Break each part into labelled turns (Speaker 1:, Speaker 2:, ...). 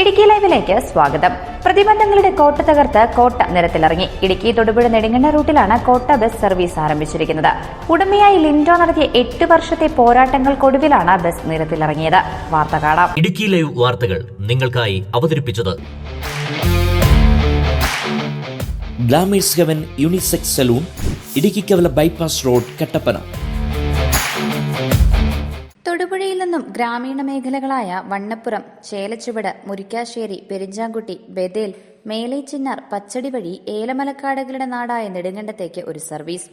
Speaker 1: ഇടുക്കി ലൈവിലേക്ക് സ്വാഗതം. പ്രതിബന്ധങ്ങളുടെ കോട്ട തകർത്ത് കോട്ട നിരത്തിലിറങ്ങി. ഇടുക്കി തൊടുപുഴ നെടുങ്കണ്ണ റൂട്ടിലാണ് കോട്ട ബസ് സർവീസ് ആരംഭിച്ചിരിക്കുന്നത്. ഉടമയായി ലിൻഡോ നടത്തിയ എട്ട് വർഷത്തെ പോരാട്ടങ്ങൾക്കൊടുവിലാണ് ബസ് നിരത്തിലിറങ്ങിയത്. വാർത്ത കാണാം.
Speaker 2: ഇടുക്കി ലൈവ് വാർത്തകൾ നിങ്ങൾക്കായി അവതരിപ്പിച്ചത്
Speaker 3: glamours heaven unisex salon Idukki Kavala bypass road Kattappana.
Speaker 1: തൊടുപുഴയിൽ നിന്നും ഗ്രാമീണ മേഖലകളായ വണ്ണപ്പുറം ചേലച്ചുവട് മുരിക്കാശ്ശേരി പെരിഞ്ചാംകുട്ടി ബദേൽ മേലേച്ചിന്നാർ പച്ചടി വഴി ഏലമലക്കാടുകളുടെ നാടായ നെടുങ്കണ്ടത്തേക്ക് ഒരു സർവീസ്.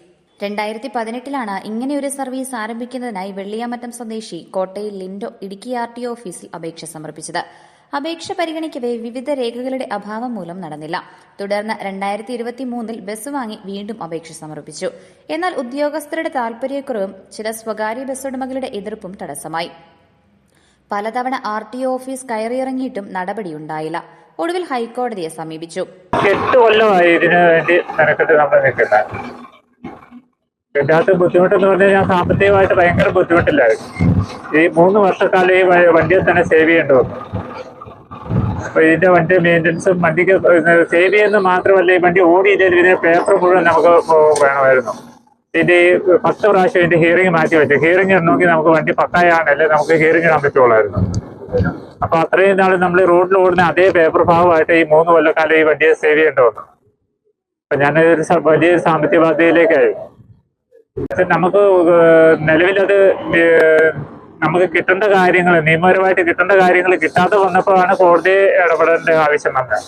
Speaker 1: രണ്ടായിരത്തി പതിനെട്ടിലാണ് ഇങ്ങനെയൊരു സർവീസ് ആരംഭിക്കുന്നതിനായി വെള്ളിയാമറ്റം സ്വദേശി കോട്ടയിൽ ലിൻഡോ ഇടുക്കി ആർ ടി ഓഫീസിൽ അപേക്ഷ സമർപ്പിച്ചത്. അപേക്ഷ പരിഗണിക്കവേ വിവിധ രേഖകളുടെ അഭാവം മൂലം നടന്നില്ല. തുടർന്ന് രണ്ടായിരത്തി ഇരുപത്തി മൂന്നിൽ ബസ് വാങ്ങി വീണ്ടും അപേക്ഷ സമർപ്പിച്ചു. എന്നാൽ ഉദ്യോഗസ്ഥരുടെ താൽപര്യക്കുറവും ചില സ്വകാര്യ ബസ്സുടമകളുടെ എതിർപ്പും തടസ്സമായി. പലതവണ ആർ ടി ഒ ഓഫീസ് കയറിയിറങ്ങിയിട്ടും നടപടിയുണ്ടായില്ല. ഒടുവിൽ ഹൈക്കോടതിയെ സമീപിച്ചു.
Speaker 4: എട്ട് കൊല്ലമായി ഇതിനു വേണ്ടി മെനക്കെട്ട് നമ്മൾ നിൽക്കുന്നത് അകത്ത് ബുദ്ധിമുട്ടെന്ന് പറഞ്ഞു കഴിഞ്ഞാൽ സാമ്പത്തികമായിട്ട് ഭയങ്കര ബുദ്ധിമുട്ടില്ലായിരുന്നു ഈ മൂന്ന് വർഷക്കാലം ഈ വണ്ടിയെ തന്നെ സേവ് ചെയ്യേണ്ടി വന്നു. ഇതിന്റെ വണ്ടി മെയിന്റനൻസും വണ്ടിക്ക് സേവ് ചെയ്യുന്നത് മാത്രമല്ല ഈ വണ്ടി ഓടിയില്ലെങ്കിൽ ഇതിന്റെ പേപ്പർ മുഴുവൻ നമുക്ക് വേണമായിരുന്നു. ഇതിന്റെ ഈ പത്ത് പ്രാവശ്യം ഇതിന്റെ ഹിയറിംഗ് മാറ്റി വെച്ചു. ഹിയറിംഗ് ഇടണമെങ്കിൽ നമുക്ക് വണ്ടി പക്കായാണല്ലേ നമുക്ക് ഹിയറിംഗ് ഇടാൻ പറ്റുള്ളായിരുന്നു. അപ്പൊ അത്രയും നാൾ നമ്മൾ റോഡിൽ ഓടുന്ന അതേ പേപ്പർ ഭാഗമായിട്ട് ഈ മൂന്ന് കൊല്ലക്കാലം ഈ വണ്ടിയെ സേവ് ചെയ്യേണ്ടി വന്നു. അപ്പൊ ഞാനൊരു വലിയൊരു സാമ്പത്തിക ബാധ്യതയിലേക്കായി. നമുക്ക് നിലവിലത് നമുക്ക് കിട്ടേണ്ട കാര്യങ്ങൾ നിയമപരമായിട്ട് കിട്ടേണ്ട കാര്യങ്ങൾ കിട്ടാതെ വന്നപ്പോഴാണ് കോടതി ഇടപെടേണ്ട ആവശ്യം വന്നത്.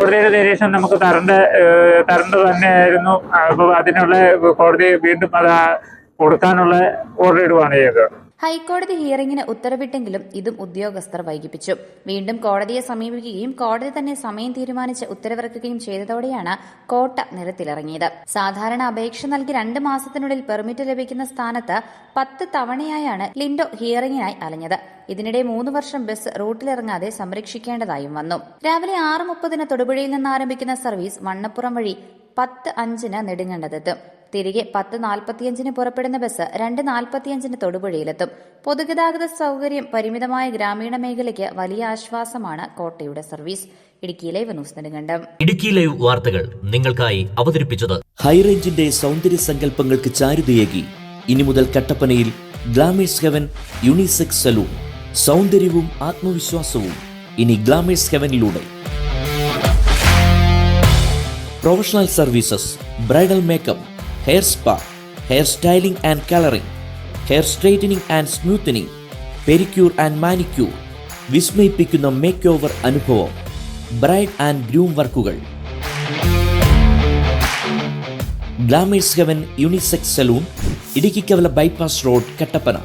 Speaker 4: കോടതിയുടെ നിരീക്ഷണം നമുക്ക് തരേണ്ട തരേണ്ട തന്നെയായിരുന്നു. അപ്പൊ അതിനുള്ള കോടതി വീണ്ടും അത് കൊടുക്കാനുള്ള ഓർഡർ ഇടുവാണ് ചെയ്തത്.
Speaker 1: ഹൈക്കോടതി ഹിയറിംഗിന് ഉത്തരവിട്ടെങ്കിലും ഇതും ഉദ്യോഗസ്ഥർ വൈകിപ്പിച്ചു. വീണ്ടും കോടതിയെ സമീപിക്കുകയും കോടതി തന്നെ സമയം തീരുമാനിച്ച് ഉത്തരവിറക്കുകയും ചെയ്തതോടെയാണ് കോട്ട നിരത്തിലിറങ്ങിയത്. സാധാരണ അപേക്ഷ നൽകി രണ്ട് മാസത്തിനുള്ളിൽ പെർമിറ്റ് ലഭിക്കുന്ന സ്ഥാനത്ത് പത്ത് തവണയായാണ് ലിൻഡോ ഹിയറിംഗിനായി അലഞ്ഞത്. ഇതിനിടെ മൂന്ന് വർഷം ബസ് റൂട്ടിലിറങ്ങാതെ സംരക്ഷിക്കേണ്ടതായും വന്നു. രാവിലെ ആറ് മുപ്പതിന് തൊടുപുഴയിൽ നിന്ന് ആരംഭിക്കുന്ന സർവീസ് വണ്ണപ്പുറം വഴി പത്ത് അഞ്ചിന് നെടുങ്കണ്ടതെത്തും തിരികെ പത്ത് നാൽപ്പത്തിയഞ്ചിന് പുറപ്പെടുന്ന ബസ് രണ്ട് നാൽപ്പത്തിയഞ്ചിന് തൊടുപുഴയിലെത്തും. പൊതുഗതാഗത സൗകര്യം പരിമിതമായ ഗ്രാമീണ മേഖലയ്ക്ക് വലിയ ആശ്വാസമാണ് കോട്ടയുടെ സർവീസ്. ഇടുക്കിയിലെ ന്യൂസ് നെടുങ്കണ്ടം.
Speaker 2: ഇടുക്കി ലൈവ് വാർത്തകൾ നിങ്ങൾക്കായി അവതരിപ്പിച്ചത്
Speaker 3: ഹൈറേഞ്ചിന്റെ സൗന്ദര്യ സങ്കല്പങ്ങൾക്ക് ചാരുതയേകി. ഇനി മുതൽ കട്ടപ്പനയിൽ ഗ്ലാമേഴ്സ് ഹെവൻ യൂണിസെക്സ് സലൂൺ. സൗന്ദര്യവും ആത്മവിശ്വാസവും ഇനി ഗ്ലാമേഴ്സ് ഹെവനിലൂടെ. Professional services bridal makeup hair spa hair styling and colouring hair straightening and smoothening pedicure and manicure വിസ്മയിപ്പിക്കുന്ന make over അനുഭവം ബ്രൈഡ് ആൻഡ് ഗ്രൂം വർക്കുകൾ. Glamours heaven unisex salon Idukki Kavala bypass road Kattappana.